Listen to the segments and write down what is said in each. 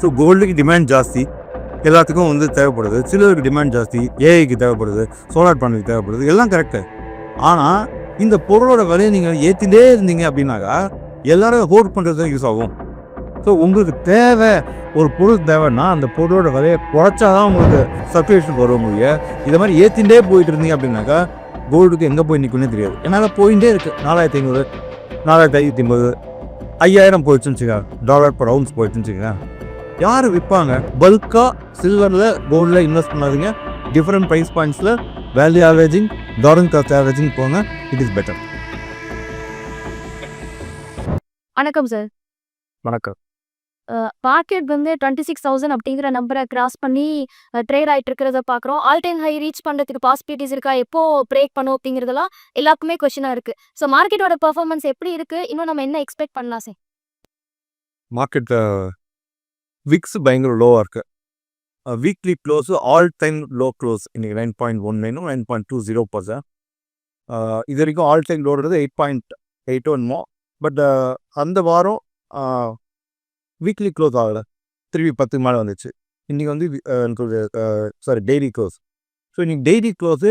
So கோல்டுக்கு demand ஜாஸ்தி. எல்லாத்துக்கும் வந்து தேவைப்படுது. சிலருக்கு டிமாண்ட் ஜாஸ்தி. ஏஐக்கு தேவைப்படுது. சோலார் பேனலுக்கு தேவைப்படுது. எல்லாம் கரெக்டு ஆனால் இந்த பொருளோட விலையை நீங்கள் ஏற்றிட்டே இருந்தீங்க அப்படின்னாக்கா எல்லாரும் ஹோல்ட் பண்ணுறது தான் யூஸ் ஆகும். ஸோ உங்களுக்கு தேவை ஒரு பொருள் தேவைன்னா அந்த பொருளோட விலையை குறைச்சா தான் உங்களுக்கு சர்க்குலேஷன் வரும் முடியும் இதை மாதிரி ஏற்றிண்டே போயிட்டு இருந்தீங்க அப்படின்னாக்கா கோல்டுக்கு எங்கே போய் நிற்கும்னே தெரியாது. என்னால் போயிட்டே இருக்குது நாலாயிரத்தி ஐநூறு நாலாயிரத்தி ஐநூற்றி ஐம்பது ஐயாயிரம் போயிடுச்சுன்னு வச்சுக்கோங்க. டாலர் பர் அவுன்ஸ் போயிடுச்சுன்னு வச்சுக்கோங்க. யார் விற்பாங்க பல்காக சில்வரில் கோல்டில் இன்வெஸ்ட் பண்ணாதீங்க. Different price பாயிண்ட்ஸில் value averaging dollar cost averaging போங்க. இட் இஸ் பெட்டர் வணக்கம் சார் வணக்கம். மார்க்கெட் வந்து டுவெண்ட்டி சிக்ஸ் தௌசண்ட் அப்படிங்கிற நம்பரை கிராஸ் பண்ணி ட்ரேட் ஆயிட்டு இருக்கிறத பார்க்குறோம் ஆல் டைம் ஹை ரீச் பண்ணுறதுக்கு பாசிபிலிட்டிஸ் இருக்கா? எப்போ பிரேக் பண்ணும் அப்படிங்கிறதெல்லாம் எல்லாருக்குமே கொஸ்டினாக இருக்கு. ஸோ மார்க்கெட்டோட பெர்ஃபார்மன்ஸ் எப்படி இருக்கு? இன்னும் நம்ம என்ன எக்ஸ்பெக்ட் பண்ணலாம் சார் மார்க்கெட்டில் விக்ஸ் பயங்கர லோவாக இருக்குது weekly close all time low close இன்றைக்கி nine point one நைனும் nine point two zero percent இது வரைக்கும் ஆல் டைம் லோடுறது எயிட் பாயிண்ட் எயிட் ஒன்மோ பட் அந்த வாரம் வீக்லி க்ளோஸ் ஆகலை. திருப்பி பத்து மேலே வந்துச்சு. இன்றைக்கி வந்து எனக்கு ஒரு சாரி டெய்லி க்ளோஸ் ஸோ இன்றைக்கி டெய்லி க்ளோஸு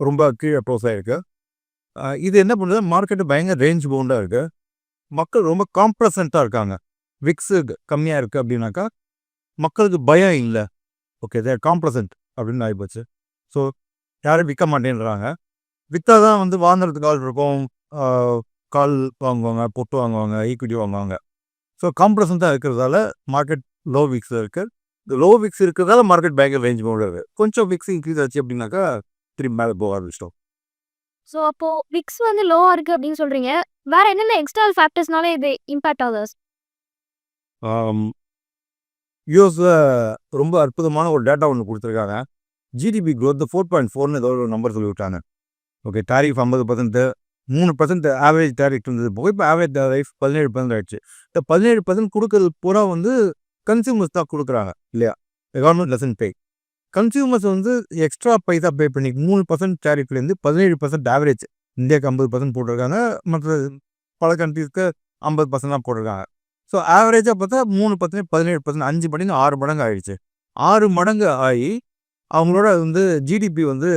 ரொம்ப கீழே க்ளோஸ் ஆகிருக்கு இது என்ன பண்ணுறது மார்க்கெட்டு பயங்கர ரேஞ்ச் பவுண்டாக இருக்குது மக்கள் ரொம்ப காம்ப்ரசண்ட்டாக இருக்காங்க. விக்ஸு கம்மியாக இருக்குது அப்படின்னாக்கா மக்களுக்கு பயம் இல்லை. ஓகே தேர் காம்ப்ளசன்ட் அப்படின்னு ஆகிப்போச்சு ஸோ யாரும் விற்க மாட்டேன்றாங்க. விற்றா தான் வந்து வாங்குறதுக்கு ஆள் இருக்கும். கால் வாங்குவாங்க பொட்டு வாங்குவாங்க ஈக்விட்டி வாங்குவாங்க. ஸோ காம்ப்ரசண்ட்டாக இருக்கிறதால மார்க்கெட் லோ விக்ஸ் இருக்குது இந்த லோ விக்ஸ் இருக்கிறதால மார்க்கெட் பயங்கர ரேஞ்ச் போடுறது கொஞ்சம் விக்ஸ் இன்க்ரீஸ் ஆச்சு அப்படின்னாக்கா திரும்பி மேலே போக ஆரம்பிச்சிட்டோம். ஸோ அப்போ விக்ஸ் வந்து லோவாக இருக்குது அப்படின்னு சொல்கிறீங்க வேற என்னென்ன எக்ஸ்டர்னல் ஃபேக்டர்ஸ்னால இது இம்பாக்ட் ஆகுது? யூஎஸில் ரொம்ப அற்புதமான ஒரு டேட்டா ஒன்று கொடுத்துருக்காங்க. ஜிடிபி க்ரோத் ஃபோர் பாயிண்ட் ஃபோர்னு ஏதோ ஒரு நம்பர் சொல்லிவிட்டாங்க. ஓகே டாரிஃப் ஐம்பது பர்சன்ட்டு மூணு பர்சன்ட் ஆவரேஜ் டேரிஃப் இருந்தது. போக இப்போ ஆவரேஜ் டேரிஃப் பதினேழு பர்சன்ட் ஆயிடுச்சு. இந்த பதினேழு பர்சன்ட் கொடுக்கறது பூரா வந்து கன்சியூமர்ஸ் தான் கொடுக்குறாங்க இல்லையா? கவர்மெண்ட் லெசன் பே கன்சியூமர்ஸ் வந்து எக்ஸ்ட்ரா பைசா பே பண்ணி மூணு பர்சன்ட் டேரிஃப்லேருந்து பதினேழு பர்சன்ட் ஆவரேஜ் இந்தியாவுக்கு ஐம்பது பர்சன்ட் போட்டிருக்காங்க. மற்ற பல கண்ட்ரீஸ்க்கு ஐம்பது பர்சன்ட் தான் போட்டிருக்காங்க. ஸோ ஆவரேஜாக பார்த்தா மூணு பர்சன்ட் பதினேழு பர்சன்ட் அஞ்சு மடங்கு ஆறு மடங்கு ஆயிடுச்சு. ஆறு மடங்கு ஆகி அவங்களோட வந்து ஜிடிபி வந்து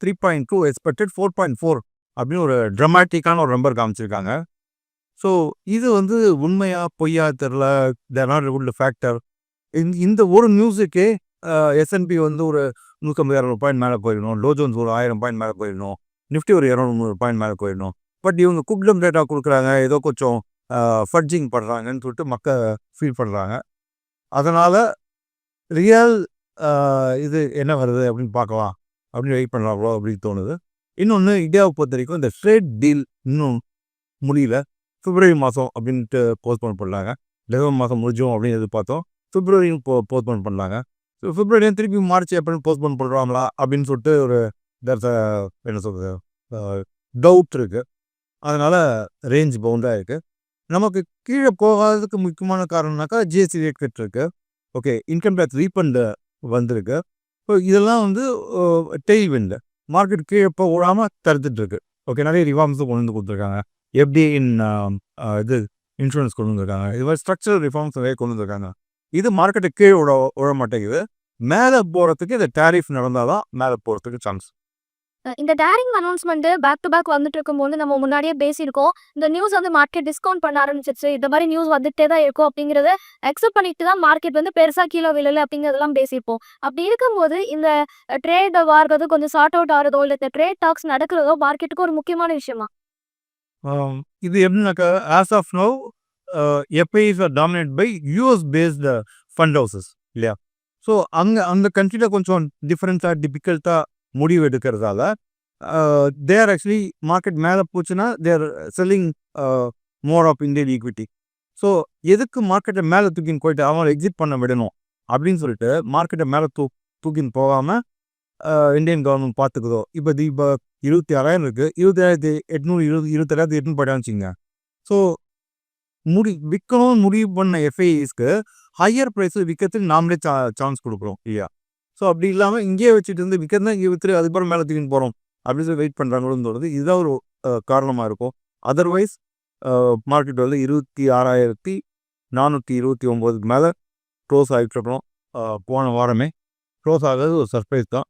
three point two expected four point four அப்படின்னு ஒரு ட்ரமாட்டிக்கான ஒரு நம்பர் காமிச்சிருக்காங்க. ஸோ இது வந்து உண்மையா பொய்யா தெரில தேர் நாட் குட் ஃபேக்டர் இந்த ஒரு நியூஸுக்கே எஸ்என்பி வந்து ஒரு நூற்றம்பது இரநூறு பாயிண்ட் மேலே போயிடணும். லோஜோன்ஸ் ஒரு ஆயிரம் பாயிண்ட் மேலே போயிடணும். நிஃப்டி ஒரு இரநூறு பாயிண்ட் மேலே போயிடணும். பட் இவங்க குக்டம் டேட்டா கொடுக்குறாங்க. ஏதோ கொஞ்சம் ஃபட்ஜிங் பண்ணுறாங்கன்னு சொல்லிட்டு மக்கள் ஃபீல் பண்ணுறாங்க அதனால் ரியல் இது என்ன வருது அப்படின்னு பார்க்கலாம். அப்படின்னு வெயிட் பண்ணுறாங்களோ அப்படின்னு தோணுது. இன்னொன்று இந்தியாவை பொறுத்த வரைக்கும் இந்த ட்ரேட் டீல் இன்னும் முடியல. பிப்ரவரி மாதம் அப்படின்ட்டு போஸ்ட்போன் பண்ணாங்க. டிசம்பர் மாதம் முடிஞ்சோம் அப்படின்னு எதிர்பார்த்தோம். பிப்ரவரியும் போ போஸ்ட்போன் பண்ணாங்க. ஸோ பிப்ரவரியும் திருப்பி மார்ச் ஏப்ரல் போஸ்ட்போன் பண்ணுறாங்களா அப்படின்னு சொல்லிட்டு ஒரு there's என்ன சொல்கிறது டவுட் இருக்குது அதனால் ரேஞ்ச் பவுண்டாக இருக்குது நமக்கு கீழே போகாததுக்கு முக்கியமான காரணம்னாக்கா ஜிஎஸ்டி ரேட் கட் இருக்கு ஓகே இன்கம் டேக்ஸ் ரீஃபண்டு வந்திருக்கு. இப்போ இதெல்லாம் வந்து டெய்ல் விண்டு மார்க்கெட் கீழே போக விடாமல் தடுத்துட்டு இருக்கு ஓகே நிறைய ரிஃபார்ம்ஸும் கொண்டு வந்து கொடுத்துருக்காங்க. எப்படி இன் இது இன்சூரன்ஸ் கொண்டு வந்திருக்காங்க. இது மாதிரி ஸ்ட்ரக்சரல் ரிஃபார்ம்ஸ் நிறைய கொண்டு வந்திருக்காங்க. இது மார்க்கெட்டை கீழே விட விட மாட்டேங்குது. மேலே போகிறதுக்கு இந்த டேரிஃப் நடந்தால் தான் மேலே போகிறதுக்கு சான்ஸ் இந்த daring announcement back to back வந்துட்டு இருக்கும்போது நம்ம முன்னாடியே பேசியிருக்கோம். இந்த நியூஸ் வந்து மார்க்கெட் டிஸ்கவுண்ட் பண்ண ஆரம்பிச்சிருச்சு. இந்த மாதிரி நியூஸ் வந்துட்டே தான் இருக்கும் அப்படிங்கறத அக்செப்ட் பண்ணிட்டு தான் மார்க்கெட் வந்து பெருசா கீழே விழல அப்படிங்கறதெல்லாம் பேசியிருப்போம். அப்படி இருக்கும்போது இந்த ட்ரேட் வார்றது கொஞ்சம் சார்ட் அவுட் ஆகிறதோ இல்லை இந்த ட்ரேட் டாக்ஸ் நடக்கிறதோ மார்க்கெட்டுக்கு ஒரு முக்கியமான விஷயமா? இது எப்படின்னாக்கா as of no FIs are dominate by US based fund houses இல்லையா? ஸோ அங்கே அந்த கண்ட்ரியில் கொஞ்சம் டிஃப்ரெண்ட்டாக டிஃபிகல்ட்டாக முடிவு எடுக்கிறதால தேர் ஆக்சுவலி மார்க்கெட் மேலே போச்சுன்னா there selling more of Indian equity so எதுக்கு மார்க்கெட்டை மேலே தூக்கின்னு போயிட்டு அவங்கள எக்ஸிட் பண்ண விடணும்? அப்படின்னு சொல்லிட்டு மார்க்கெட்டை மேலே தூ தூக்கின்னு போகாமல் இந்தியன் கவர்மெண்ட் பார்த்துக்குதோ இப்போ இப்போ இருபத்தி ஆறாயிரம் இருக்குது இருபத்தாயிரத்தி எட்நூறு இருபது இருபத்தாயிரத்தி எட்நூறு போயிட்டான்னு வச்சுங்க ஸோ முடி விற்கணும்னு முடிவு பண்ண எஃப்ஐஸ்க்கு ஹையர் ப்ரைஸு விற்கிறதுக்கு நாமளே சா சான்ஸ் கொடுக்குறோம் இல்லையா? ஸோ அப்படி இல்லாமல் இங்கேயே வச்சுட்டு இருந்து விற்கிறது தான் இங்கே விற்று அதுக்கப்புறம் மேலே தூக்கின்னு போகிறோம் அப்படின்னு சொல்லி வெயிட் பண்ணுறாங்களோன்னு தோணுது. இதுதான் ஒரு காரணமாக இருக்கும். அதர்வைஸ் மார்க்கெட் வந்து இருபத்தி ஆறாயிரத்தி நானூற்றி இருபத்தி ஒம்போதுக்கு மேலே க்ளோஸ் ஆகிட்டு இருக்கணும். போன வாரமே. க்ளோஸ் ஆகிறது ஒரு சர்ப்ரைஸ் தான்.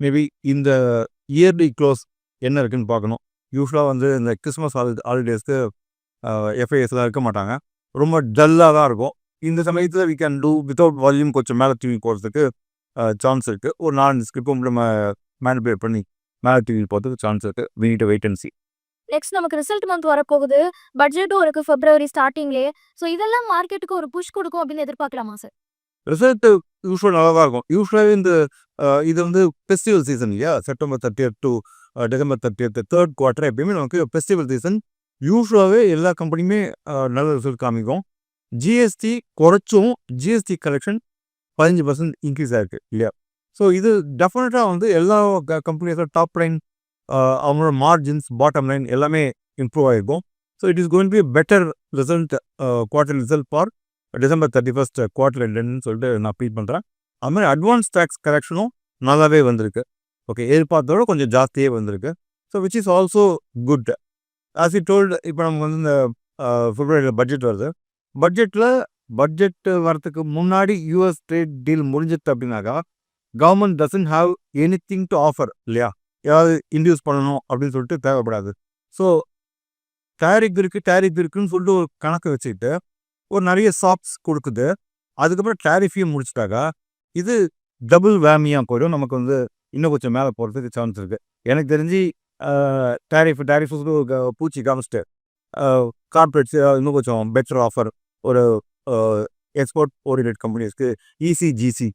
மேபி இந்த இயர்லி க்ளோஸ் என்ன இருக்குன்னு பார்க்கணும். யூஸ்வலாக வந்து இந்த கிறிஸ்மஸ் ஹாலி ஹாலிடேஸ்க்கு எஃப்ஐஎஸ்லாம் இருக்க மாட்டாங்க. ரொம்ப டல்லாக தான் இருக்கும். இந்த சமயத்தில் we can do without volume கொஞ்சம் மேலே தூக்கி போகிறதுக்கு சான்ஸ் இருக்குது ஒரு நாலஞ்சு ஸ்கிரிப்பும் நம்ம மேனிபுலேட் பண்ணி மேலே தூக்கி போகிறதுக்கு சான்ஸ் இருக்குது to wait and see. Next நமக்கு ரிசல்ட் மந்த் வரப்போகுது. பட்ஜெட்டும் இருக்கு பிப்ரவரி ஸ்டார்டிங்லேயே ஸோ இதெல்லாம் மார்க்கெட்டுக்கு ஒரு புஷ் கொடுக்கும் அப்படின்னு எதிர்பார்க்கலாமா சார் ரிசல்ட் யூஸ்வல் நல்லா தான் இருக்கும் யூஸ்வலாகவே இந்த இது வந்து ஃபெஸ்டிவல் சீசன் இல்லையா? September thirtieth to December thirtieth third quarter எப்பயுமே நமக்கு ஃபெஸ்டிவல் சீசன் யூஸ்வலாகவே எல்லா கம்பெனியுமே நல்ல ரிசல்ட் காமிக்கும். ஜிஎஸ்டி குறைச்சும் ஜிஎஸ்டி கலெக்ஷன் பதினஞ்சு பர்சன்ட் இன்க்ரீஸ் ஆயிருக்கு இல்லையா? ஸோ இது டெஃபினட்டாக வந்து எல்லா கம்பெனிஸோட டாப் லைன் அவங்களோட மார்ஜின்ஸ் பாட்டம் லைன் எல்லாமே இம்ப்ரூவ் ஆகிருக்கும் so it is going be better result quarter result for December thirty first quarter எண்டுன்னு சொல்லிட்டு நான் ஃபீல் பண்ணுறேன் அது மாதிரி அட்வான்ஸ் டேக்ஸ் கரெக்ஷனும் நல்லாவே வந்திருக்கு. ஓகே எதிர்பார்த்தோட கொஞ்சம் ஜாஸ்தியே வந்திருக்கு. So which is also good as I told இப்போ நமக்கு வந்து இந்த ஃபிப்ரவரியில் பட்ஜெட் வருது. பட்ஜெட்டில் பட்ஜெட் வரத்துக்கு முன்னாடி யூஎஸ் ட்ரேட் டீல் முடிஞ்சிட்டு அப்படின்னாக்கா government doesn't have anything to offer இல்லையா? ஏதாவது இன்டியூஸ் பண்ணணும் அப்படின்னு சொல்லிட்டு தேவைப்படாது. ஸோ டேரிஃப் இருக்குது டேரிஃப் இருக்குன்னு சொல்லிட்டு ஒரு கணக்கு வச்சுக்கிட்டு ஒரு நிறைய சாப்ஸ் கொடுக்குது. அதுக்கப்புறம் டேரிஃபையும் முடிச்சிட்டாக்கா இது டபுள் வேமியாக போயிடும். நமக்கு வந்து இன்னும் கொஞ்சம் மேலே போகிறதுக்கு சான்ஸ் இருக்குது எனக்கு தெரிஞ்சு டேரிஃப் டேரிஃப் பூச்சி காமிச்சிட்டு கார்பரேட்ஸ் இன்னும் கொஞ்சம் பெட்டர் ஆஃபர் ஒரு எக்ஸ்போர்ட் ஓரியன்ட் கம்பெனிஸ்க்கு இசிஜிசி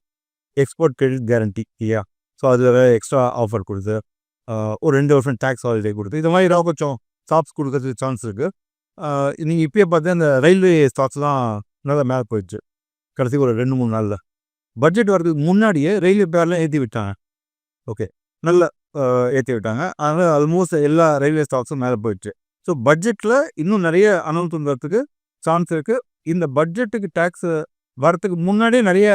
எக்ஸ்போர்ட் கிரெடிட் கேரண்டி இல்லையா? ஸோ அதில் வேறு எக்ஸ்ட்ரா ஆஃபர் கொடுத்து ஒரு ரெண்டு வருஷம் டேக்ஸ் ஹாலிடே கொடுத்து இது மாதிரி ஏதாவது கொஞ்சம் ஸ்டாப்ஸ் கொடுக்கறதுக்கு சான்ஸ் இருக்குது நீங்கள் இப்போயே பார்த்தா அந்த ரயில்வே ஸ்டாக்ஸ்லாம் நல்லா மேலே போயிடுச்சு. கடைசிக்கு ஒரு ரெண்டு மூணு நாளில். பட்ஜெட் வரதுக்கு முன்னாடியே ரயில்வே பேர்லாம் ஏற்றி விட்டாங்க. ஓகே நல்ல ஏற்றி விட்டாங்க. அதனால் ஆல்மோஸ்ட் எல்லா ரயில்வே ஸ்டாக்ஸும் மேலே போயிடுச்சு. ஸோ பட்ஜெட்டில் இன்னும் நிறைய அனௌன்ஸ்மெண்ட் வரதுக்கு சான்ஸ் இருக்குது இந்த பட்ஜெட்டுக்கு டேக்ஸ் வரதுக்கு முன்னாடியே நிறைய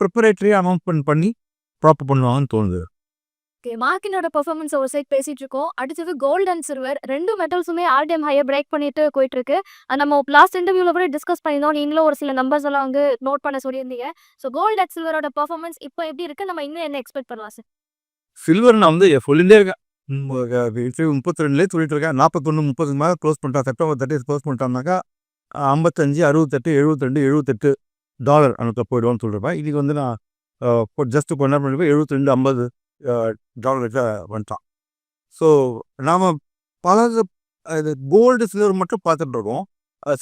ப்ரிப்பரேட்டரி அனௌன்ஸ்மெண்ட் பண்ணி ப்ராப்பர் பண்ணுவாங்கன்னு தோணுது. ஓகே மார்க்கினோட பெர்ஃபார்மன்ஸ் ஒரு சைட் பேசிட்டு இருக்கோம். அடுத்தது கோல்ட் அண்ட் சில்வர் ரெண்டு மெட்டல்ஸுமே ஆர்டிஎம் ஹையை பிரேக் பண்ணிட்டு போயிட்டு இருக்கு நம்ம லாஸ்ட் இன்டர்வியூல கூட டிஸ்கஸ் பண்ணியிருந்தோம். நீங்களும் ஒரு சில நம்பர்ஸ் எல்லாம் வந்து நோட் பண்ண சொல்லியிருந்தீங்க. ஸோ கோல்ட் அண்ட் சில்வரோட பெர்ஃபார்மன்ஸ் இப்போ எப்படி இருக்கு? நம்ம இன்னும் என்ன எக்ஸ்பெக்ட் பண்ணலாம் சார் சில்வர் நான் வந்து சொல்லிட்டே இருக்கேன் முப்பத்தி ரெண்டுலேயே சொல்லிட்டு இருக்கேன். நாற்பத்தொன்று முப்பதுக்கு மேலே க்ளோஸ் பண்ணிட்டா செப்டம்பர் தேர்ட்டி க்ளோஸ் பண்ணிட்டாங்கனாக்கா ஐம்பத்தஞ்சு அறுபத்தெட்டு எழுபத்தெண்டு எழுபத்தெட்டு டாலர் அனுக்க போயிடுவோம்னு சொல்கிறப்ப இதுக்கு வந்து நான் ஜஸ்ட்டு கொஞ்ச நேரம் பண்ணிருப்பேன் எழுபத்தி ரெண்டு ஐம்பது டாலருக்கு வந்துட்டான். ஸோ நாம் பல இது கோல்டு சில்வர் மட்டும் பார்த்துட்டு இருக்கோம்.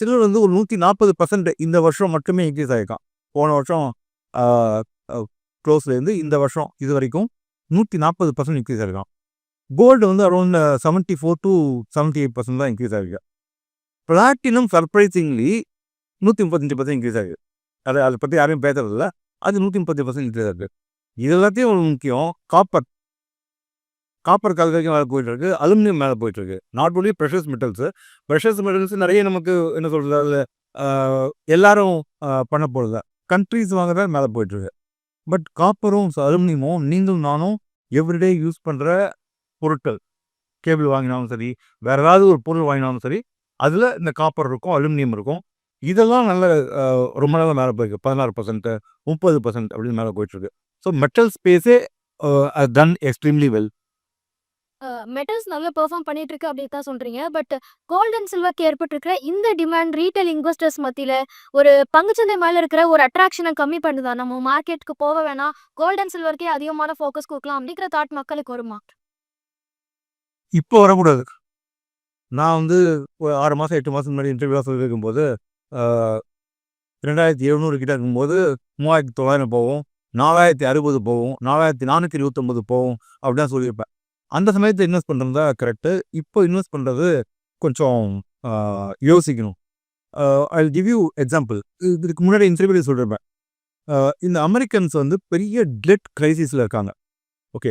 சில்வர் வந்து ஒரு நூற்றி நாற்பது பர்சன்ட் இந்த வருஷம் மட்டுமே இன்க்ரீஸ் ஆகிருக்கான் போன வருஷம் க்ளோஸ்லேருந்து இந்த வருஷம் இது வரைக்கும் நூற்றி நாற்பது பர்சன்ட் இன்க்ரீஸ் ஆகிருக்கான் கோல்டு வந்து around seventy four to seventy eight percent தான் இன்க்ரீஸ் ஆகிருக்கு பிளாட்டினம் சர்ப்ரைசிங்லி நூற்றி முப்பத்தஞ்சு பர்சன்ட் இன்க்ரீஸ் ஆகுது. அதை அதை பற்றி யாரையும் பேசுறதில்ல. அது நூற்றி முப்பத்தி பர்சன்ட் இன்க்ரீஸ் ஆகுது. இது எல்லாத்தையும் ஒரு முக்கியம் காப்பர் காப்பர் கல்கரைக்கும் மேலே போயிட்டு இருக்கு அலுமினியம் மேலே போயிட்டு இருக்கு not only precious metals precious metals நிறைய நமக்கு என்ன சொல்றது அதில் எல்லாரும் பண்ண போகிறது கண்ட்ரீஸ் வாங்குறத மேலே போயிட்டு இருக்கு பட் காப்பரும் அலுமினியமும் நீங்களும் நானும் எவ்ரிடே யூஸ் பண்ணுற பொருட்கள். கேபிள் வாங்கினாலும் சரி வேறு ஏதாவது ஒரு பொருள் வாங்கினாலும் சரி அதில் இந்த காப்பர் இருக்கும் அலுமினியம் இருக்கும். இதெல்லாம் நல்ல ரொம்ப நாளாக மேலே போயிருக்கு. பதினாறு பர்சன்ட் முப்பது பர்சன்ட் அப்படின்னு மேலே போயிட்டு இருக்கு ஸோ மெட்டல் ஸ்பேஸே டன் எக்ஸ்ட்ரீம்லி வெல் மெட்டல்ஸ் நல்லா பெர்ஃபார்ம் பண்ணிட்டு இருக்கு அப்படின்னு தான் சொல்றீங்க. பட் கோல்ட் அண்ட் சில்வருக்கு ஏற்பட்டிருக்கிற இந்த டிமாண்ட் ரீட்டைல் இன்வெஸ்டர்ஸ் மத்தியில ஒரு பங்குச்சந்தை மேல இருக்கிற ஒரு அட்ராக்ஷனை கம்மி பண்ணுதா? நம்ம மார்க்கெட்டுக்கு போக வேணாம். கோல்ட் அண்ட் சில்வருக்கே அதிகமான ஃபோக்கஸ் கொடுக்கலாம் அப்படிங்கிற தாட் மக்களுக்கு வருமா? இப்போ வரக்கூடாது. நான் வந்து ஆறு மாதம் எட்டு மாதம் முன்னாடி இன்டர்வியூ சொல்லியிருக்கும்போது ரெண்டாயிரத்தி எழுநூறு கிட்ட இருக்கும்போது மூவாயிரத்தி தொள்ளாயிரம் போகும் நாலாயிரத்தி அறுபது போகும் நாலாயிரத்தி நானூற்றி இருபத்தொம்பது போகும் அப்படின்னு சொல்லியிருப்பேன். அந்த சமயத்தில் இன்வெஸ்ட் பண்ணுறது தான் கரெக்டு இப்போ இன்வெஸ்ட் பண்ணுறது கொஞ்சம் யோசிக்கணும். ஐ கிவ் யூ எக்ஸாம்பிள் இதுக்கு முன்னாடி இன்டர்வியூ சொல்லியிருப்பேன் இந்த அமெரிக்கன்ஸ் வந்து பெரிய டெட் கிரைசிஸில் இருக்காங்க. ஓகே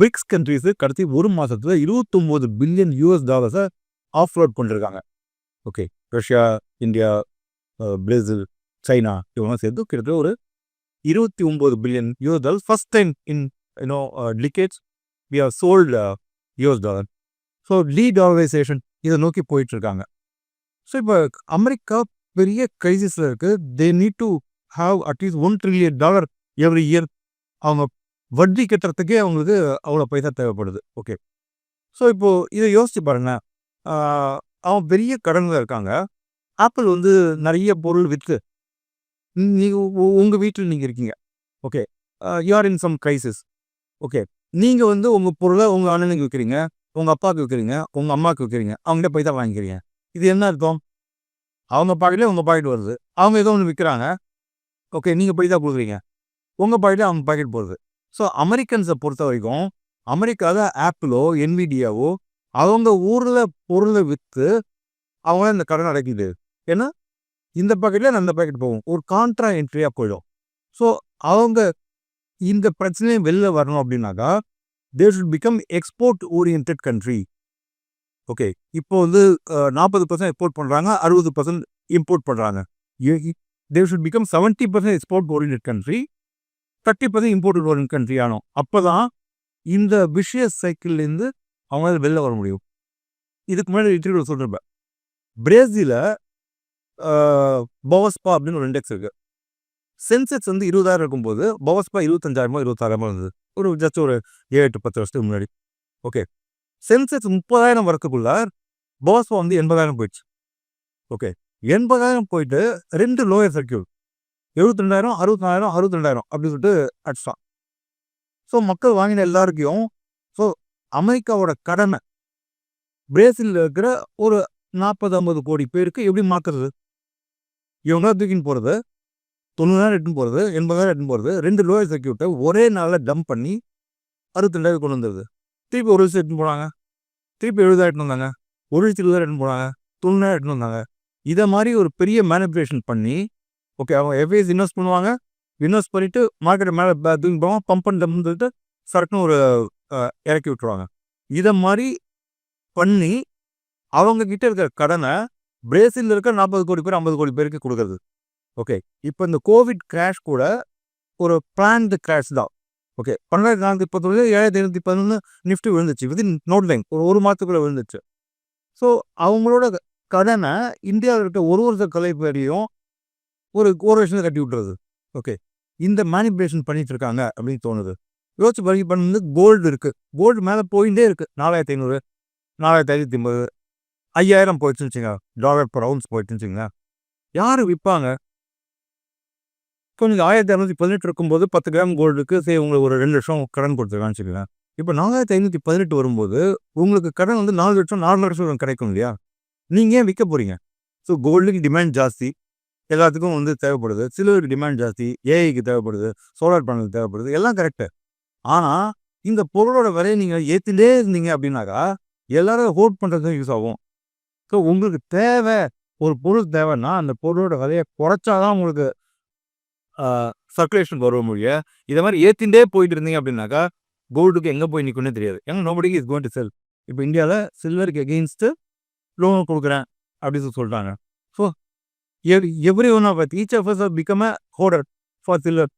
பிரிக்ஸ் கண்ட்ரிஸ் கடைசி ஒரு மாதத்தில் இருபத்தொம்போது பில்லியன் யூஎஸ் டாலர்ஸை ஆஃப்லோட் பண்ணிருக்காங்க. Okay Russia India Brazil China இவங்க சேர்த்து கிட்டத்தட்ட ஒரு இருபத்தி ஒம்பது billion US dollar first time in you know decades we are sold US dollar so de dollarisation இதை நோக்கி போயிட்டு இருக்காங்க ஸோ இப்போ அமெரிக்கா பெரிய கிரைசிஸில் இருக்கு. They need to have at least one trillion dollar every year அவங்க வட்டி கட்டுறதுக்கே அவங்களுக்கு அவ்வளோ பைசா தேவைப்படுது. ஓகே. ஸோ இப்போது இதை யோசிச்சு பாருங்க. அவன் பெரிய கடனில் இருக்காங்க. ஆப்பிள் வந்து நிறைய பொருள் விற்று நீங்கள் உங்கள் வீட்டில் நீங்கள் இருக்கீங்க. Okay. You're in some crisis okay. நீங்கள் வந்து உங்கள் பொருளை உங்கள் அண்ணனுக்கு விற்கிறீங்க உங்கள் அப்பாவுக்கு விற்கிறீங்க உங்கள் அம்மாவுக்கு விற்கிறீங்க அவங்ககிட்ட பைசா வாங்கிக்கிறீங்க. இது என்ன அர்த்தம்? அவங்க பாக்கெட்லேயே உங்கள் பாக்கெட் வருது. அவங்க ஏதோ ஒன்று விற்கிறாங்க ஓகே நீங்கள் போய் தான் கொடுக்குறீங்க. உங்கள் பாக்கெட்டில் அவங்க பாக்கெட் போகுது. ஸோ அமெரிக்கன்ஸை பொறுத்த வரைக்கும் அமெரிக்காவில் ஆப்பிளோ என்விடியாவோ அவங்க ஊரில் பொருளை விற்று அவங்கள இந்த கடன் அடைக்குது. ஏன்னா இந்த பாக்கெட்டில் அந்த பாக்கெட் போகும். ஒரு கான்ட்ரா என்ட்ரியாக போயிடும். ஸோ அவங்க இந்த பிரச்சனையும் வெளில வரணும் அப்படின்னாக்கா they should become export orient country okay இப்போ வந்து நாற்பது பர்சன்ட் எக்ஸ்போர்ட் பண்ணுறாங்க அறுபது பர்சன்ட் இம்போர்ட் பண்ணுறாங்க they should become seventy percent export orient country thirty import orient country ஆனோம் அப்போ தான் இந்த விஷய சைக்கிள்லேருந்து அவங்களால வெளில வர முடியும். இதுக்கு முன்னாடி இன்டர்வியூ சொல்கிறப்ப பிரேசில பவஸ்பா அப்படின்னு ஒரு இண்டெக்ஸ் இருக்குது சென்செக்ஸ் வந்து இருபதாயிரம் இருக்கும்போது பவஸ்பா இருபத்தஞ்சாயிரமோ இருபத்தாயிரமோ இருந்தது. ஒரு ஜஸ்ட் ஒரு ஏழு எட்டு பத்து வருஷத்துக்கு முன்னாடி. ஓகே சென்செக்ஸ் முப்பதாயிரம் வரக்குள்ள பவஸ்பா வந்து எண்பதாயிரம் போயிடுச்சு. ஓகே எண்பதாயிரம் போயிட்டு ரெண்டு லோயர் சர்க்கியூட் எழுபத்தி ரெண்டாயிரம் அறுபத்தாயிரம் அறுபத்தி ரெண்டாயிரம் அப்படின்னு சொல்லிட்டு அடிச்சிட்டான். ஸோ மக்கள் வாங்கின எல்லாருக்கையும் ஸோ அமெரிக்காவோட கடனை பிரேசிலில் இருக்கிற ஒரு நாற்பது ஐம்பது கோடி பேருக்கு எப்படி மாற்றுறது இவங்க தூக்கின்னு போகிறது தொண்ணூறாயிரம் எட்டுன்னு போகிறது எண்பதாயிரம் எட்டுன்னு போகிறது ரெண்டு லோயர் சர்க்கியூட்டை ஒரே நாளில் டம்ப் பண்ணி அறுபத்தி ரெண்டாயிரம் கொண்டு வந்துடுது திருப்பி ஒரு லட்சம் எட்டுன்னு போனாங்க. திருப்பி எழுபதாயிரம் எட்டுன்னு வந்தாங்க. ஒரு லட்சத்தி இருபதாயிரம் எட்டுன்னு போனாங்க. தொண்ணூறாயிரம் எட்டுன்னு வந்தாங்க. இதை மாதிரி ஒரு பெரிய மேனிபுலேஷன் பண்ணி ஓகே அவங்க எஃப்ஐஸ் இன்வெஸ்ட் பண்ணுவாங்க. இன்வெஸ்ட் பண்ணிவிட்டு மார்க்கெட் மேலே தூக்கி போவாங்க. பம்ப் அண்ட் டம்ப் சொல்லிட்டு சரக்குன்னு ஒரு இறக்கி விட்டுருவாங்க. இதை மாதிரி பண்ணி அவங்க கிட்ட இருக்கிற கடனை பிரேசிலில் இருக்க நாற்பது கோடி பேர் ஐம்பது கோடி பேருக்கு கொடுக்குறது. ஓகே இப்போ இந்த கோவிட் கிராஷ் கூட ஒரு பிளான்டு கிராஷ் தான். ஓகே பன்னெண்டாயிரத்தி நானூற்றி பத்தொம்பது ஏழாயிரத்தி ஐநூற்றி பதினொன்று நிஃப்டி விழுந்துச்சு. விதின் நோட் லைன் ஒரு ஒரு மாதத்துக்குள்ளே விழுந்துச்சு. ஸோ அவங்களோட கடனை இந்தியாவில் இருக்க ஒரு ஒரு கலைப்பேரையும் ஒரு ஒரு கட்டி விட்டுறது. ஓகே. இந்த மேனிப்புலேஷன் பண்ணிட்டு இருக்காங்க அப்படின்னு தோணுது. யோசிச்சு பறி பண்ணது கோல்டு இருக்குது கோல்டு மேலே போயிட்டே இருக்குது நாலாயிரத்தி ஐநூறு நாலாயிரத்தி ஐநூற்றி ஐம்பது ஐயாயிரம் போயிடுச்சுன்னு வச்சுங்க டாலர் பர் அவுன்ஸ் போயிடுச்சுன்னு வச்சுங்க யார் விற்பாங்க கொஞ்சம் ஆயிரத்தி இரநூத்தி பதினெட்டு இருக்கும்போது பத்து கிராம் கோல்டுக்கு சரி உங்களுக்கு ஒரு ரெண்டு லட்சம் கடன் கொடுத்துருக்கான்னு வச்சுக்கோங்க. இப்போ நாலாயிரத்தி ஐநூற்றி பதினெட்டு வரும்போது உங்களுக்கு கடன் வந்து நாலு லட்சம் நாலு லட்சம் கிடைக்கும் இல்லையா? நீங்கள் ஏன் விற்க போகிறீங்க ஸோ கோல்டுக்கு டிமாண்ட் ஜாஸ்தி. எல்லாத்துக்கும் வந்து தேவைப்படுது. சில்வருக்கு டிமாண்ட் ஜாஸ்தி ஏஐக்கு தேவைப்படுது சோலார் பேனல் தேவைப்படுது எல்லாம் கரெக்டு ஆனால் இந்த பொருளோட விலையை நீங்கள் ஏற்றிலே இருந்தீங்க அப்படின்னாக்கா எல்லாரும் ஹோல்ட் பண்ணுறதுக்கு யூஸ் ஆகும். ஸோ உங்களுக்கு தேவை ஒரு பொருள் தேவைன்னா அந்த பொருளோட விலையை குறைச்சாதான் உங்களுக்கு சர்க்குலேஷன் வரும் மொழிய இதை மாதிரி ஏற்றிண்டே போயிட்டு இருந்தீங்க அப்படின்னாக்கா கோல்டுக்கு எங்கே போய் நிற்கும்னே தெரியாது. ஏன்னா நோபடிக்கு இஸ் கோயின் டு செல் இப்போ இந்தியாவில் சில்வருக்கு எகெயின்ஸ்ட்டு லோன் கொடுக்குறேன் அப்படின்னு சொல்லி சொல்லிட்டாங்க. So every one of each of us become a holder for silver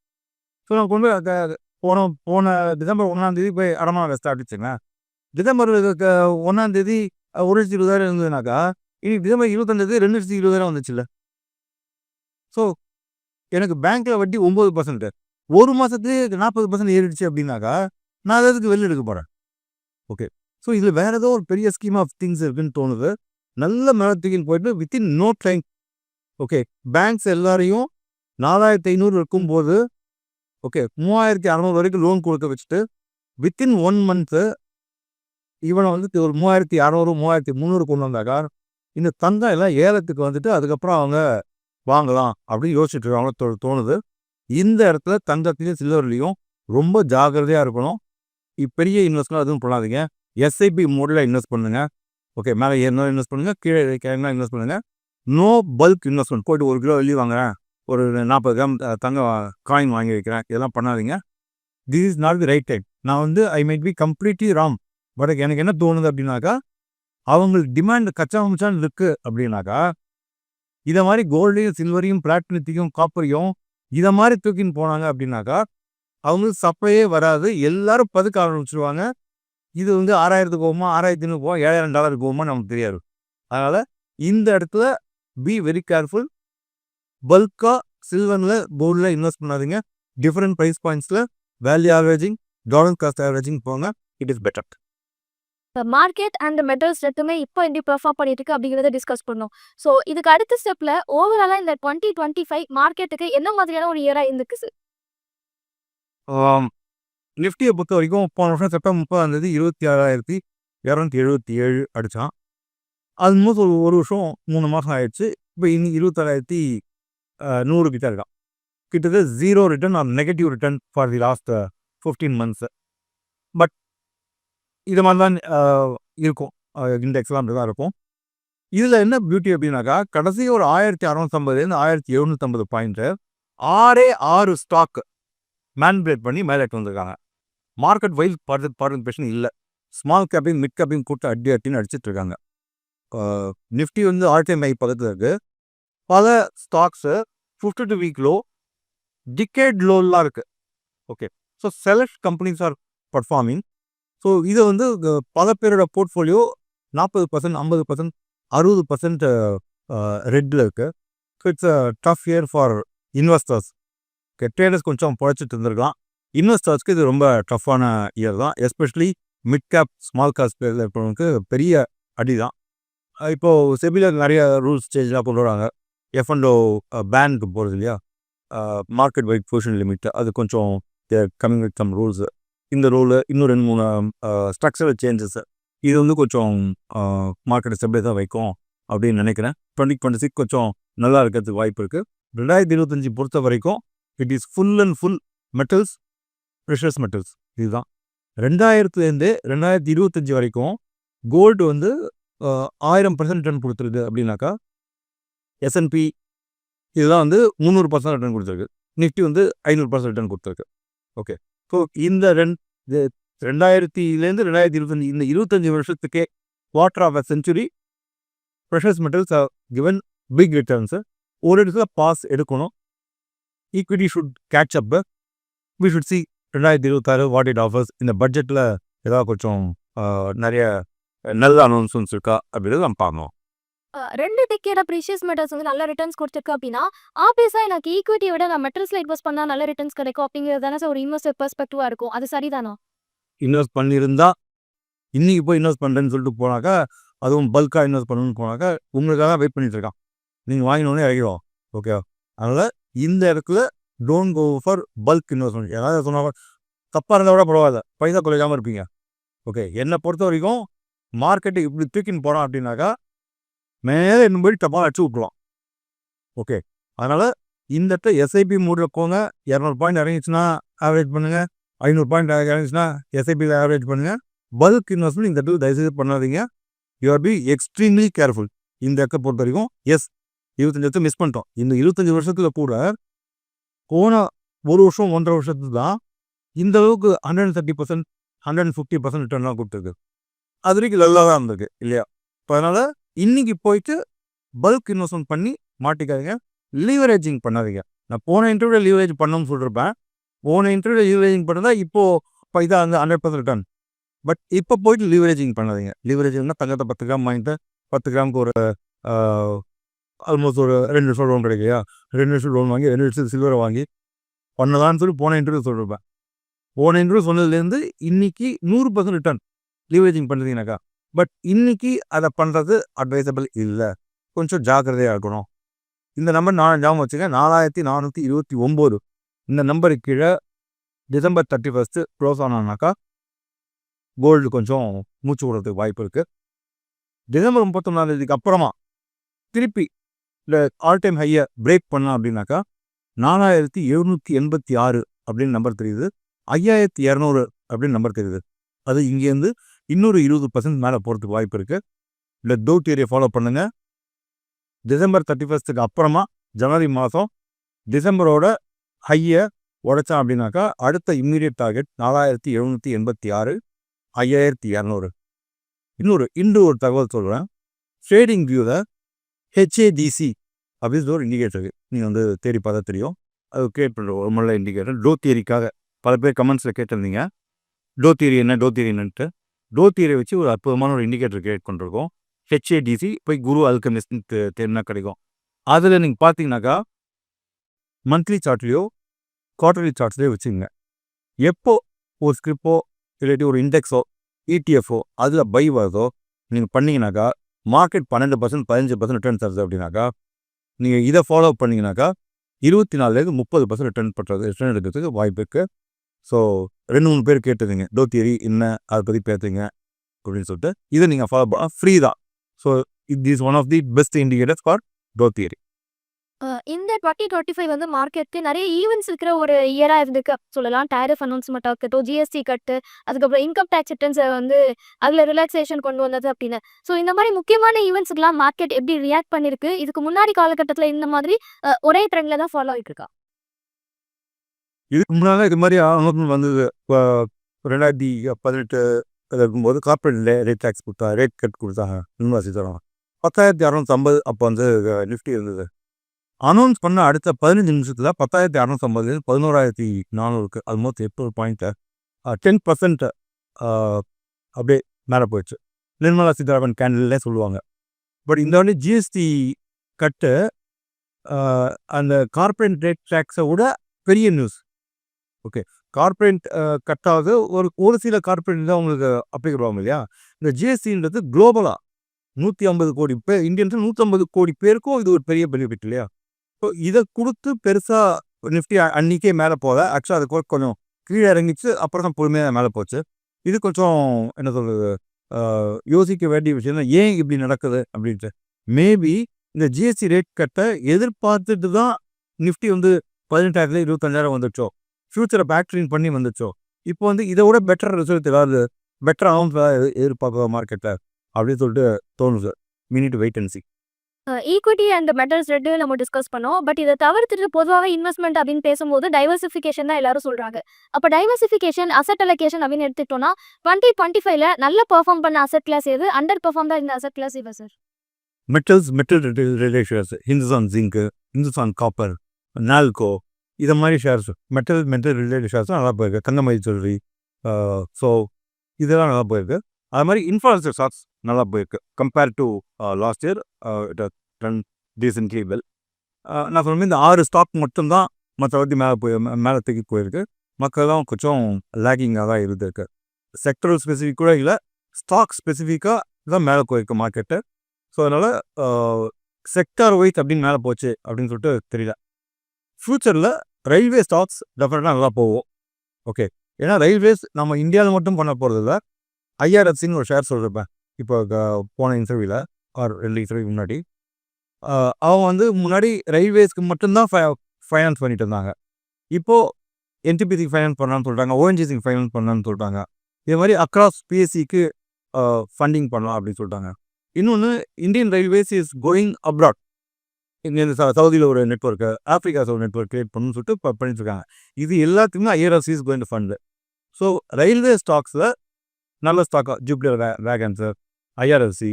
so நான் கொண்டு போய் போன போன டிசம்பர் ஒன்றாம் தேதி போய் அடமான ஸ்டார்ட் ஆடிச்சுங்க டிசம்பர் ஒன்றாம் தேதி ஒரு லட்சத்தி இருபதாயிரம் இருந்ததுனாக்கா இனி டிசம்பர் இருபத்தஞ்சாம் ரெண்டு லட்சத்தி இருபதாயிரம் வந்துச்சுல்ல. ஸோ எனக்கு பேங்க்கில் வட்டி ஒம்பது பர்சன்ட் ஒரு மாதத்துலேயே நாற்பது பர்சன்ட் ஏறிடுச்சு அப்படின்னாக்கா நான் அதை வெளில எடுக்க போகிறேன் ஓகே ஸோ இதில் வேறு ஏதோ ஒரு பெரிய ஸ்கீம் ஆஃப் திங்ஸ் இருக்குன்னு தோணுது. நல்ல மேலத்துக்கு போயிட்டு within no time okay banks எல்லாரையும் நாலாயிரத்தி ஐநூறு இருக்கும்போது ஓகே மூவாயிரத்தி அறநூறு வரைக்கும் லோன் கொடுக்க வச்சுட்டு வித்தின் ஒன் மந்த்து இவனை வந்து ஒரு மூவாயிரத்தி அறநூறு மூவாயிரத்தி முந்நூறு கொண்டு வந்தாக்கா இந்த தங்கம் எல்லாம் ஏலத்துக்கு வந்துட்டு அதுக்கப்புறம் அவங்க வாங்கலாம் அப்படின்னு யோசிச்சுட்டு இருக்காங்களோ தோணுது. இந்த இடத்துல தங்கத்துலையும் சில்வர்லேயும் ரொம்ப ஜாகிரதையாக இருக்கணும். இப்பெரிய இன்வெஸ்ட்மெண்ட் எதுவும் பண்ணாதீங்க. எஸ்ஐபி மோடில் இன்வெஸ்ட் பண்ணுங்க. ஓகே மேலே என்ன இன்வெஸ்ட் பண்ணுங்க கீழே இறங்கினா இன்வெஸ்ட் பண்ணுங்க. நோ பல்க் இன்வெஸ்ட்மெண்ட் போயிட்டு ஒரு கிலோ வெள்ளி வாங்குறேன். ஒரு நாற்பது கிராம் தங்க காயின் வாங்கி வைக்கிறேன். இதெல்லாம் பண்ணாதீங்க. This is not the right time நான் வந்து I might be completely wrong but எனக்கு என்ன தோணுது அப்படின்னாக்கா அவங்களுக்கு டிமாண்ட் கச்சா மச்சான் இருக்கு அப்படின்னாக்கா இதை மாதிரி கோல்டையும் சில்வரையும் பிளாட்டினத்தையும் காப்பரையும் இதை மாதிரி தூக்கின்னு போனாங்க அப்படின்னாக்கா அவங்களுக்கு சப்ளையே வராது. எல்லாரும் பதுக்க ஆரம்பிச்சிருவாங்க. இது வந்து ஆறாயிரத்துக்கு போகுமா? ஆறாயிரத்தி ஐநூறு போகும்? ஏழாயிரம் டாலருக்கு போகுமா நமக்கு தெரியாது. அதனால் இந்த இடத்துல பி வெரி கேர்ஃபுல் பல்காக சில்வரில் கோல்டில் இன்வெஸ்ட் பண்ணாதீங்க. Different price பாயிண்ட்ஸில் value averaging dollar cost averaging போங்க. இட் இஸ் பெட்டர் இப்போ மார்க்கெட் அண்ட் மெட்டல்ஸ் ரெண்டுமே இப்போ எப்படி பெர்ஃபார்ம் பண்ணிட்டு இருக்கு அப்படிங்கிறத டிஸ்கஸ் பண்ணோம். ஸோ இதுக்கு அடுத்த ஸ்டெப்ல ஓவராலாக இந்த டுவெண்ட்டி டுவெண்ட்டி ஃபைவ் மார்க்கெட்டுக்கு என்ன மாதிரியான ஒரு இயரா இருந்துக்கு சார் நிஃப்டியை பொறுத்த வரைக்கும் போன வருஷம் செப்டம்பர் முப்பதாம் தேதி இருபத்தி ஆறாயிரத்தி இரநூத்தி எழுபத்தி ஏழு அடித்தான் ஆல்மோஸ்ட் ஒரு ஒரு வருஷம் மூணு மாதம் ஆயிடுச்சு. இப்போ இன்னி இருபத்தாறாயிரத்தி நூறு கிட்ட இருக்கான் கிட்டத்தட்ட zero return or negative return for the last fifteen months but இது மாதிரி தான் இருக்கும். இண்டெக்ஸ்லாம் தான் இருக்கும். இதில் என்ன பியூட்டி அப்படின்னாக்கா கடைசி ஒரு ஆயிரத்தி அறநூற்றம்பதுலேருந்து ஆயிரத்தி எழுநூற்றம்பது பாயிண்ட்டு ஆறே ஆறு ஸ்டாக் மேன்புலேட் பண்ணி மேலே எடுத்து வந்திருக்காங்க. மார்க்கெட் வைஸ் பார்த்து பார்ட்டிசிபேஷன் இல்லை. ஸ்மால் கேப்பையும் மிட் கேப்பையும் கூட்டு அடி அட்டின்னு அடிச்சிட்டு இருக்காங்க. நிஃப்டி வந்து ஆர்டிஎம் ஹை பக்கத்தில் இருக்குது பல stocks fifty two week low decade லோலாம் இருக்குது okay so select companies are performing so இதை வந்து பல பேரோட போர்ட்ஃபோலியோ நாற்பது பர்சன்ட் ஐம்பது பர்சன்ட் அறுபது பர்சன்ட் ரெட்டில் இருக்குது so it's tough year for investors okay traders கொஞ்சம் பழைச்சிட்டு இருந்திருக்கலாம். இன்வெஸ்டர்ஸ்க்கு இது ரொம்ப டஃப்பான இயர் தான். Especially mid cap small cap பேரில் இருக்கிறவங்களுக்கு பெரிய அடி தான். இப்போது செபியில் நிறைய ரூல்ஸ் சேஞ்செலாம் கொண்டு வராங்க. எஃப் அண்டோ பேனுக்கு போகிறது இல்லையா? மார்க்கெட் வைட் பொசிஷன் லிமிட் அது கொஞ்சம் கம்மிங் வித் சம் ரூல்ஸு இந்த ரூலு இன்னும் ரெண்டு மூணு ஸ்ட்ரக்சரல் சேஞ்சஸ் இது வந்து கொஞ்சம் மார்க்கெட்டை ஸ்டெபிலைஸாக வைக்கும் அப்படின்னு நினைக்கிறேன். டுவெண்ட்டி டுவெண்ட்டி சிக்ஸ் கொஞ்சம் நல்லா இருக்கிறதுக்கு வாய்ப்பு இருக்குது ரெண்டாயிரத்தி இருபத்தஞ்சி பொறுத்த வரைக்கும் it is full and full metals precious metals இதுதான். ரெண்டாயிரத்துலேருந்து ரெண்டாயிரத்தி இருபத்தஞ்சி வரைக்கும் கோல்டு வந்து ஆயிரம் பர்சன்ட் ரிட்டர்ன் கொடுத்துருக்கு அப்படின்னாக்கா எஸ்என்பி இதுதான் வந்து முந்நூறு பர்சன்ட் ரிட்டர்ன் கொடுத்துருக்கு. நிஃப்டி வந்து ஐநூறு பர்சன்ட் ரிட்டர்ன் கொடுத்துருக்கு. ஓகே ஸோ இந்த ரெண்ட் ரெண்டாயிரத்திலேருந்து ரெண்டாயிரத்தி இருபத்தஞ்சி இந்த இருபத்தஞ்சி வருஷத்துக்கே quarter of a century precious metals given big returns ஒரு இடத்துல பாஸ் எடுக்கணும். Equity should catch up we should see ரெண்டாயிரத்தி இருபத்தாறு வாட் இட் ஆஃபர்ஸ் இந்த பட்ஜெட்டில் ஏதாவது கொஞ்சம் நிறைய நல்ல அனௌன்ஸ்மெண்ட்ஸ் இருக்கா அப்படின்றத நம்ம பார்க்கணும் ரெண்டு டிக்கெட் ப்ரீஷியஸ் மெட்டல்ஸ் வந்து நல்ல ரிட்டர்ன்ஸ் கொடுத்துருக்கு அப்படின்னா ஆப்வியஸாக எனக்கு ஈக்விட்டி விட நான் மெட்டல்ஸில் இன்வெஸ்ட் பண்ணால் நல்ல ரிட்டர்ன்ஸ் கிடைக்கும் அப்படிங்கிறது தானே ஒரு இன்வெஸ்டர் பெர்ஸ்பெக்டிவாக இருக்கும். அது சரிதானா? இன்வெஸ்ட் பண்ணியிருந்தா இன்னைக்கு போய் இன்வெஸ்ட் பண்ணுறேன்னு சொல்லிட்டு போனாக்கா அதுவும் பல்காக இன்வெஸ்ட் பண்ணணும்னு போனாக்கா உங்களுக்காக வெயிட் பண்ணிட்டு இருக்கான். நீங்கள் வாங்கினோடனே இறங்கிடும் ஓகே அதனால் இந்த இடத்துல don't go for bulk investment யாராவது சொன்னாங்க தப்பாக இருந்தால் கூட பரவாயில்ல. பைசா குறைக்காமல் இருப்பீங்க. ஓகே என்னை பொறுத்த வரைக்கும் மார்க்கெட்டு இப்படி தூக்கின்னு போகிறோம் அப்படின்னாக்கா மேலே இன்னும் போய் டப்பால் அடிச்சு விட்ருவான் ஓகே அதனால் இந்த இடத்துல எஸ்ஐபி மூடில் போங்க. இரநூறு பாயிண்ட் இறங்கிச்சுன்னா ஆவரேஜ் பண்ணுங்கள் ஐநூறு பாயிண்ட் இறங்கிச்சுன்னா எஸ்ஐபியில் ஆவரேஜ் பண்ணுங்கள் பல்க் இன்வெஸ்ட்மெண்ட் இந்த இடத்துல தயவுசெய்து பண்ணாதீங்க. You are be extremely careful இந்த இடத்த பொறுத்த வரைக்கும் எஸ் இருபத்தஞ்சி வருஷம் மிஸ் பண்ணிட்டோம். இந்த இருபத்தஞ்சி வருஷத்தில் கூட போன ஒரு வருஷம் ஒன்றரை வருஷத்துக்கு தான் இந்த அளவுக்கு hundred thirty percent hundred fifty percent ரிட்டர்ன்லாம் கொடுத்துருக்கு. அது வரைக்கும் நல்லா தான் இருந்திருக்கு இல்லையா? இப்போ அதனால் இன்னைக்கு போயிட்டு பல்க் இன்வெஸ்ட்மெண்ட் பண்ணி மாட்டிக்காதீங்க. லீவரேஜிங் பண்ணாதீங்க. நான் போன இன்டர்வியூவில் லீவரேஜ் பண்ணணும்னு சொல்லியிருப்பேன் போன இன்டர்வியூவில் லீவரேஜிங் பண்ணதா இப்போது இப்போ இதாக வந்து ஹண்ட்ரட் பர்சன்ட் ரிட்டர்ன் பட் இப்போ போயிட்டு லீவரேஜிங் பண்ணாதீங்க. லீவரேஜிங்னா தங்கத்தை பத்து கிராம் வாங்கிட்டு பத்து கிராமுக்கு ஒரு ஆல்மோஸ்ட் ஒரு ரெண்டு வருஷம் லோன் கிடைக்கையா ரெண்டு வருஷம் லோன் வாங்கி ரெண்டு வருஷம் சில்வரை வாங்கி பண்ணலான்னு சொல்லி போன இன்டர்வியூ சொல்லிருப்பேன். போன இன்டர்வியூ சொன்னதுலேருந்து இன்னைக்கு நூறு பர்சன்ட் ரிட்டர்ன் லீவரேஜிங் பண்ணுறீங்கனாக்கா பட் இன்னைக்கு அதை பண்ணுறது அட்வைசபிள் இல்லை. கொஞ்சம் ஜாக்கிரதையாக இருக்கணும். இந்த நம்பர் நான் ஞாபகம் வச்சுங்க நாலாயிரத்தி நானூற்றி இருபத்தி ஒம்பது. இந்த நம்பருக்கு கீழே டிசம்பர் தேர்ட்டி ஃபஸ்ட்டு க்ளோஸ் ஆனானாக்கா கோல்டு கொஞ்சம் மூச்சு விடுறதுக்கு வாய்ப்பு இருக்குது டிசம்பர் முப்பத்தொன்னாந்தேதிக்கு அப்புறமா திருப்பி இல்லை ஆல் டைம் ஹையை பிரேக் பண்ணலாம் அப்படின்னாக்கா நாலாயிரத்தி எழுநூற்றி எண்பத்தி ஆறு அப்படின்னு நம்பர் தெரியுது. ஐயாயிரத்தி இரநூறு அப்படின்னு நம்பர் தெரியுது. அது இங்கேருந்து இன்னொரு இருபது பர்சன்ட் மேலே போகிறதுக்கு வாய்ப்பு இருக்குது இல்லை டோ தியரியை ஃபாலோ பண்ணுங்கள் டிசம்பர் தேர்ட்டி ஃபஸ்ட்டுக்கு அப்புறமா ஜனவரி மாதம் டிசம்பரோட ஹையை உடைச்சான் அப்படின்னாக்கா அடுத்த இம்மீடியட் டார்கெட் நாலாயிரத்தி எழுநூற்றி எண்பத்தி ஆறு ஐயாயிரத்தி இரநூறு. இன்னொரு இன்று ஒரு தகவல் சொல்கிறேன் ட்ரேடிங் வியூவில் ஹெச்ஏடிசி அப்படின்னு ஒரு இண்டிகேட்டர் நீங்கள் வந்து தேடி பார்த்தா தெரியும். அது கிரியேட் பண்ணுற ஒரு நல்ல இண்டிகேட்டர் டோ தியரிக்காக பல பேர் கமெண்ட்ஸில் கேட்டிருந்தீங்க. டோ தியரி என்ன? டோ தியரி என்னன்ட்டு. டோ தியரை வச்சு ஒரு அற்புதமான ஒரு இண்டிகேட்டர் கிரியேட் பண்ணிருக்கோம் ஹெச்ஏடிசி போய் குரு அல்கமிஸ்ட்னு தேடினா கிடைக்கும். அதில் நீங்கள் பார்த்தீங்கன்னாக்கா மந்த்லி சார்ட்லேயோ குவார்டர்லி சார்ட்ஸ்லேயோ வச்சுங்க எப்போ ஒரு ஸ்கிரிப்போ இல்லாட்டி ஒரு இண்டெக்ஸோ இடிஎஃப்ஓ அதில் பை வருதோ நீங்கள் பண்ணிங்கனாக்கா மார்க்கெட் பன்னெண்டு பர்சன்ட் பதினஞ்சு பர்சன்ட் ரிட்டர்ன் தருது அப்படின்னாக்கா நீங்கள் இதை ஃபாலோ பண்ணிங்கனாக்கா இருபத்தி நாலுலேருந்து முப்பது பர்சன்ட் ரிட்டர்ன் பண்ணுறது ரிட்டர்ன் எடுக்கிறதுக்கு வாய்ப்பு இருக்குது ஸோ ரெண்டு மூணு பேர் கேட்டுதுங்க டோ தியரி என்ன? அதை பற்றி பேசுங்க அப்படின்னு சொல்லிட்டு இதை நீங்கள் ஃபாலோ பண்ண ஃப்ரீ தான். So it is one of the best indicator for dow theory. இந்த டுவெண்ட்டி டுவெண்ட்டி ஃபைவ் வந்து மார்க்கெட்டுக்கு நிறைய ஈவெண்ட்ஸ் இருக்கிற ஒரு இயராக இருந்துக்கு சொல்லலாம் டேரிஃப் அனௌன்ஸ்மெண்ட் ஆகட்டும் ஜிஎஸ்டி கட்டு அதுக்கப்புறம் இன்கம் டேக்ஸ் ரிட்டர்ன்ஸை வந்து அதில் ரிலாக்ஸேஷன் கொண்டு வந்தது அப்படின்னு. ஸோ இந்த மாதிரி முக்கியமான ஈவெண்ட்ஸுக்கெல்லாம் மார்க்கெட் எப்படி ரியாக்ட் பண்ணியிருக்கு இதுக்கு முன்னாடி காலகட்டத்தில் இந்த மாதிரி ஒரே ட்ரெண்டில் தான் ஃபாலோ ஆகிட்டு இருக்கா? இதுக்கு முன்னால் இது மாதிரி அனௌன்ஸ்மெண்ட் வந்தது. இப்போ ரெண்டாயிரத்தி பதினெட்டு இருக்கும்போது கார்பரேட் ரேட் டேக்ஸ் கொடுத்தா ரேட் கட் கொடுத்தாங்க நிர்மலா சீதாராமன். பத்தாயிரத்தி அறநூற்றம்பது அப்போ வந்து நிஃப்டி இருந்தது. அனௌன்ஸ் பண்ண அடுத்த பதினஞ்சு நிமிஷத்தில் பத்தாயிரத்தி அறநூற்றம்பதுலேருந்து பதினோராயிரத்தி நானூறுக்கு ஆல்மோஸ்ட் எட்நூறு பாயிண்ட்டு டென் பர்சன்ட் அப்படியே மேலே போயிடுச்சு. நிர்மலா சீதாராமன் கேண்டில்லே சொல்லுவாங்க. பட் இந்த வாட்டி ஜிஎஸ்டி கட்டு அந்த கார்பரேட் ரேட் டேக்ஸை விட பெரிய நியூஸ் ஓகே. கார்பரேட் கட்டாவது ஒரு ஒரு சில கார்பரேட் தான் உங்களுக்கு அப்ளிகபிள் ஆகும் இல்லையா? இந்த ஜிஎஸ்டின்றது குளோபலாக நூற்றி ஐம்பது கோடி பேர் இந்தியன்ஸில் நூற்றம்பது கோடி பேருக்கும் இது ஒரு பெரிய பெனிஃபிட் இல்லையா? ஸோ இதை கொடுத்து பெருசாக நிஃப்டி அன்றைக்கே மேலே போகல. ஆக்சுவலாக அது கொஞ்சம் கீழே இறங்கிச்சு. அப்புறம் தான் பொறுமையாக மேலே போச்சு. இது கொஞ்சம் என்ன சொல்கிறது யோசிக்க வேண்டிய விஷயம் தான். ஏன் இப்படி நடக்குது? அப்படின்ட்டு. மேபி இந்த ஜிஎஸ்டி ரேட் கட்டை எதிர்பார்த்துட்டு தான் நிஃப்டி வந்து பதினெட்டாயிரத்துல இருபத்தஞ்சாயிரம் வந்துச்சோ ஃபியூச்சரை பேக்ட்ரின் பண்ணி வந்துச்சோ இப்போ வந்து இதை விட பெட்டர் ரிசல்ட் ஏதாவது பெட்டர் ஆகும் எதிர்பார்க்குற மார்க்கெட்டில் அப்படின்னு சொல்லிட்டு தோணுது minute wait and see equity and metals ரெண்டு நம்ம டிஸ்கஸ் பண்ணோம் பட் இதை தவிர்த்துட்டு பொதுவாக இன்வெஸ்ட்மெண்ட் அப்படின்னு பேசும்போது டைவர்சிஃபிகேஷன் தான் எல்லாரும் சொல்றாங்க அப்போ டைவர்சிஃபிகேஷன் அசட் அலோகேஷன் அப்படின்னு எடுத்துக்கிட்டோம்னா டுவெண்ட்டி டுவெண்ட்டி ஃபைவ்ல நல்ல பெர்ஃபார்ம் பண்ண அசட் கிளாஸ் எது அண்டர் பெர்ஃபார்ம் தான் இந்த அசட் கிளாஸ் இவ sir metals metal related shares Hindustan Zinc Hindustan Copper Nalco இதை மாதிரி shares metal metal related shares நல்லா போயிருக்கு கந்தமதி ஜுவல்லரி ஸோ இதெல்லாம் நல்லா போயிருக்கு அது மாதிரி இன்ஃப்ராஸ்ட்ரக்சர் ஸ்டாக்ஸ் நல்லா போயிருக்கு compare to last year it run decently well நான் சொன்ன இந்த ஆறு ஸ்டாக் மட்டும்தான் மற்றபடி மேலே போய் மேலே தூக்கி போயிருக்கு. மக்கள்லாம் கொஞ்சம் லேக்கிங்காக தான் இருந்திருக்கு. செக்டரல் ஸ்பெசிஃபிக் கூட இல்லை ஸ்டாக் ஸ்பெசிஃபிக்காக தான் மேலே போயிருக்கு மார்க்கெட்டு ஸோ அதனால் செக்டார் வைஸ் அப்படின்னு மேலே போச்சு அப்படின்னு சொல்லிட்டு தெரியல. ஃப்யூச்சரில் ரயில்வே ஸ்டாக்ஸ் டெஃபினட்டாக நல்லா போகும். ஓகே ஏன்னா ரயில்வேஸ் நம்ம இந்தியாவில் மட்டும் பண்ண போகிறது இல்லை ஐஆர்எஃப்சின்னு ஒரு ஷேர் சொல்லியிருப்பேன் இப்போ போன இன்டர்வியூவில் ஆர் ரெண்டு இன்டர்வியூ முன்னாடி. அவன் அவங்க வந்து முன்னாடி ரயில்வேஸ்க்கு மட்டும்தான் ஃபை ஃபைனான்ஸ் பண்ணிட்டு இருந்தாங்க. இப்போது என்டிபிசிக்கு ஃபைனான்ஸ் பண்ணலான்னு சொல்கிறாங்க ஓஎன்ஜிசிக்கு ஃபைனான்ஸ் பண்ணலான்னு சொல்கிறாங்க இதே மாதிரி அக்ராஸ் பிஎஸ்சிக்கு ஃபண்டிங் பண்ணலாம் அப்படின்னு சொல்லிட்டாங்க. இன்னொன்று Indian railways is going abroad இங்கே இந்த சவுதியில் ஒரு நெட்ஒர்க்கு ஆஃப்ரிக்காஸ் ஒரு நெட்ஒர்க் கிரியேட் பண்ணணும்னு சொல்லிட்டு இப்போ பண்ணிட்டு இருக்காங்க இது எல்லாத்துக்குமே IRFC is fund. So railway ஸ்டாக்ஸில் நல்ல ஸ்டாக்காக ஜூப்ளர் வே வேகன்ஸர் ஐஆர்எஃப்சி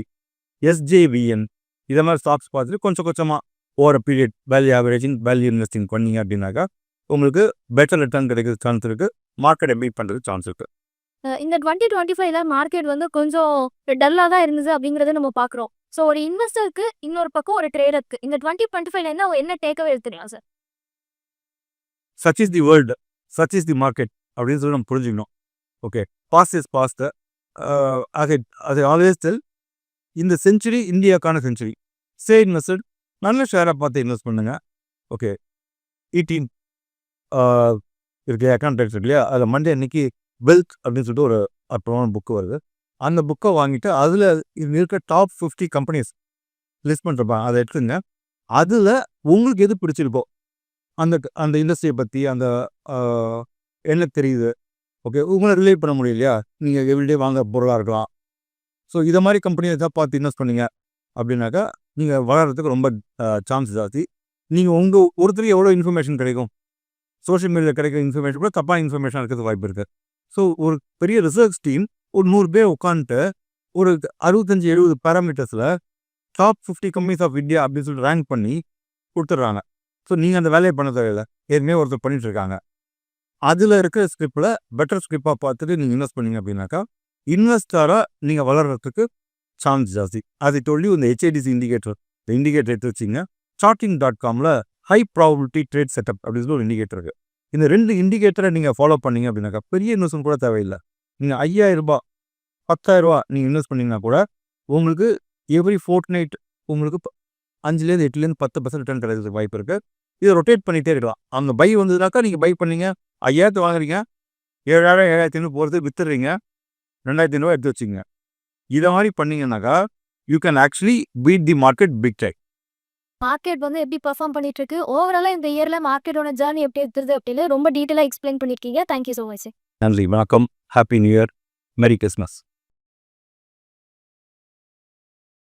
எஸ்ஜேவிஎன் இதை மாதிரி ஸ்டாக்ஸ் பார்த்துட்டு கொஞ்சம் கொஞ்சமாக over period value averaging value investing பண்ணீங்க அப்படின்னாக்கா உங்களுக்கு பெட்டர் ரிட்டர்ன் கிடைக்கிற சான்ஸ் இருக்குது மார்க்கெட்டை மீட் பண்ணுறதுக்கு சான்ஸ் இருக்குது இந்த டுவெண்ட்டி டுவெண்ட்டி ஃபைவ்ல மார்க்கெட் வந்து கொஞ்சம் டல்லாக தான் இருந்தது அப்படிங்கிறத நம்ம பார்க்குறோம் ஸோ ஒரு இன்வெஸ்டருக்கு இன்னொரு பக்கம் ஒரு ட்ரேடருக்கு இந்த டுவெண்ட்டி டுவெண்ட்டி ஃபைவ்ல என்ன என்ன டேக்கவே எடுத்துக்கலாம் sir such is the world such is the market அப்படின்னு சொல்லி நம்ம புரிஞ்சுக்கணும். ஓகே பாஸ்ட் இஸ் பாஸ்ட் அது அது ஆல்வேஸ் டெல் இந்த செஞ்சுரி இந்தியாக்கான செஞ்சுரி சே இன்வெஸ்டட் நல்ல ஷேராக பார்த்து இன்வெஸ்ட் பண்ணுங்கள் ஓகே ஈட்டீன் இருக்கு அக்கௌண்ட் இல்லையா? அதில் மண்டே அன்னைக்கு வெல்த் அப்படின்னு சொல்லிட்டு ஒரு அற்புதமான புக்கு வருது. அந்த புக்கை வாங்கிட்டு அதில் இருக்க டாப் ஃபிஃப்டி கம்பெனிஸ் லிஸ்ட் பண்ணுறப்ப அதை எடுத்துங்க. அதில் உங்களுக்கு எது பிடிச்சிருக்கோ அந்த அந்த இண்டஸ்ட்ரியை பற்றி அந்த என்ன தெரியுது ஓகே உங்களை ரிலேட் பண்ண முடியலையா நீங்கள் எவ்ரிடே வாங்க பொருளாக இருக்கலாம். ஸோ இதை மாதிரி கம்பெனியை தான் பார்த்து இன்வெஸ்ட் பண்ணீங்க அப்படின்னாக்கா நீங்கள் வளர்கிறதுக்கு ரொம்ப சான்ஸ் ஜாஸ்தி. நீங்கள் உங்கள் ஒருத்தருக்கு எவ்வளோ இன்ஃபர்மேஷன் கிடைக்கும்? சோஷியல் மீடியாவில் கிடைக்கிற இன்ஃபர்மேஷன் கூட தப்பான இன்ஃபர்மேஷன் இருக்கிறது வாய்ப்பு இருக்குது ஸோ ஒரு பெரிய ரிசர்ச் டீம் ஒரு நூறு பேர் உட்காந்துட்டு ஒரு அறுபத்தஞ்சு எழுபது பேராமீட்டர்ஸில் top fifty companies of India அப்படின்னு சொல்லிட்டு ரேங்க் பண்ணி கொடுத்துட்றாங்க. ஸோ நீங்கள் அந்த வேலையை பண்ண தேவையில்லை. ஏற்கனவே ஒருத்தர் பண்ணிட்டு இருக்காங்க. அதில் இருக்கிற ஸ்கிரிப்பில் பெட்டர் ஸ்கிரிப்பாக பார்த்துட்டு நீங்கள் இன்வெஸ்ட் பண்ணீங்க அப்படின்னாக்கா இன்வெஸ்டராக நீங்கள் வளர்கிறதுக்கு சான்ஸ் ஜாஸ்தி. அதை சொல்லி இந்த ஹெச்ஐடிசி இண்டிகேட்டர் இந்த இண்டிகேட்டர் எடுத்து வச்சிங்க. சார்ட்டிங் டாட் காமில் ஹை ப்ராபபிலிட்டி ட்ரேட் செட்டப் அப்படின்னு சொல்லி ஒரு இண்டிகேட்டர் இருக்குது இந்த ரெண்டு இண்டிகேட்டரை நீங்கள் ஃபாலோ பண்ணீங்க அப்படின்னாக்கா பெரிய இன்வெஸ்ட்மெண்ட் கூட தேவையில்லை. நீங்கள் ஐயாயிரம் ரூபாய் பத்தாயிரம் நீங்கள் இன்வெஸ்ட் பண்ணீங்கன்னா கூட உங்களுக்கு எவ்ரி ஃபோர்ட் நைட் உங்களுக்கு ப- அஞ்சுலேருந்து எட்டுலேருந்து பத்து பர்சன்ட் ரிட்டர்ன் கிடைக்கிறதுக்கு வாய்ப்பு இருக்குது இதை ரொட்டேட் பண்ணிகிட்டே இருக்கலாம். அந்த பை வந்ததுனாக்கா நீங்கள் பை பண்ணீங்க. ஐயாயிரத்து வாங்குறீங்க. ஏழாயிரம் ஏழாயிரத்தி ஐநூறு போகிறது வித்துடுறீங்க. ரெண்டாயிரத்தி ஐநூறுவா எடுத்து வச்சுங்க. இதை மாதிரி பண்ணீங்கன்னாக்கா you can actually beat the market big time market வந்து எப்படி பர்ஃபார்ம் பண்ணிட்டு இருக்கு ஓவராலாக இந்த இயரில் மார்க்கெட்டோட ஜேர்னி எப்படி எடுத்துருது அப்படின்னு ரொம்ப டீட்டெயிலாக எக்ஸ்பிளைன் பண்ணியிருக்கீங்க தேங்க்யூ ஸோ மச் நன்றி வணக்கம். Happy new year merry Christmas